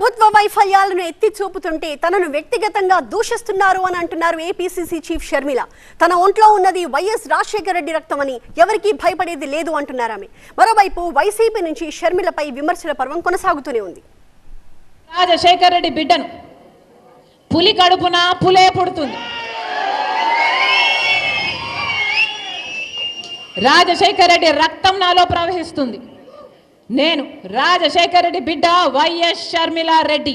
ప్రభుత్వ వైఫల్యాలను ఎత్తి చూపుతుంటే తనను వ్యక్తిగతంగా దూషిస్తున్నారు అని అంటున్నారు ఏపీసీసీ చీఫ్ షర్మిల తన ఒంట్లో ఉన్నది వైఎస్ రాజశేఖర రెడ్డి రక్తమని ఎవరికీ భయపడేది లేదు అంటున్నారు ఆమె. మరోవైపు వైసీపీ నుంచి షర్మిలపై విమర్శల పర్వం కొనసాగుతూనే ఉంది. రాజశేఖర్ రెడ్డి బిడ్డను పులి కడుపున పులే పుడుతుంది. రాజశేఖర్ రెడ్డి రక్తం నాలో ప్రవహిస్తుంది. నేను రాజశేఖర్ రెడ్డి బిడ్డ వైఎస్ షర్మిల రెడ్డి.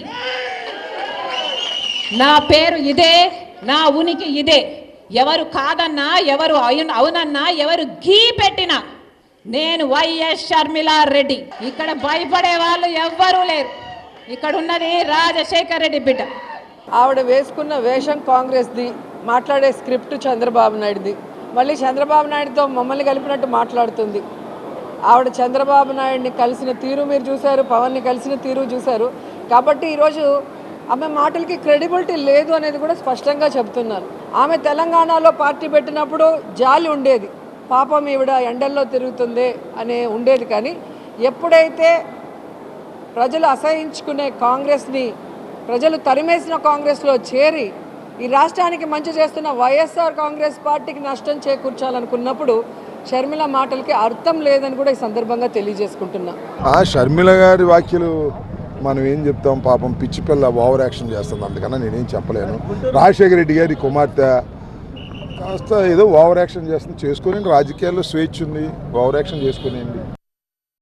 నా పేరు ఇదే నా ఉనికి ఇదే. ఎవరు కాదన్నా ఎవరు అవునన్నా ఎవరు గీ పెట్టినా నేను వైఎస్ షర్మిల రెడ్డి. ఇక్కడ భయపడే వాళ్ళు ఎవ్వరూ లేరు. ఇక్కడ ఉన్నది రాజశేఖర్ రెడ్డి బిడ్డ. ఆవిడ వేసుకున్న వేషం కాంగ్రెస్ది మాట్లాడే స్క్రిప్ట్ చంద్రబాబు నాయుడుది. మళ్ళీ చంద్రబాబు నాయుడుతో మమ్మల్ని కలిపినట్టు మాట్లాడుతుంది. ఆవిడ చంద్రబాబు నాయుడిని కలిసిన తీరు మీరు చూశారు పవన్ని కలిసిన తీరు చూశారు. కాబట్టి ఈరోజు ఆమె మాటలకి క్రెడిబిలిటీ లేదు అనేది కూడా స్పష్టంగా చెప్తున్నారు ఆమె తెలంగాణలో పార్టీ పెట్టినప్పుడు జాలి ఉండేది. పాపం ఈవిడ ఎండల్లో తిరుగుతుంది అనే ఉండేది కానీ ఎప్పుడైతే ప్రజలు అసహించుకునే కాంగ్రెస్ని ప్రజలు తరిమేసిన కాంగ్రెస్లో చేరి ఈ రాష్ట్రానికి మంచి చేస్తున్న వైఎస్ఆర్ కాంగ్రెస్ పార్టీకి నష్టం చేకూర్చాలనుకున్నప్పుడు షర్మిల మాటలకి అర్థం లేదని కూడా ఈ సందర్భంగా తెలియజేసుకుంటున్నా. ఆ షర్మిల గారి వ్యాఖ్యలు మనం ఏం చెప్తాం? పాపం పిచ్చి పిల్ల ఓవర్ యాక్షన్ చేస్తుంది. అందుకన్నా నేనేం చెప్పలేను. రాజశేఖర రెడ్డి గారి కుమార్తె కాస్త ఏదో ఓవర్ యాక్షన్ చేస్తుంది. చేసుకుని రాజకీయాల్లో స్వేచ్ఛ ఉంది. Over action చేసుకునేయండి.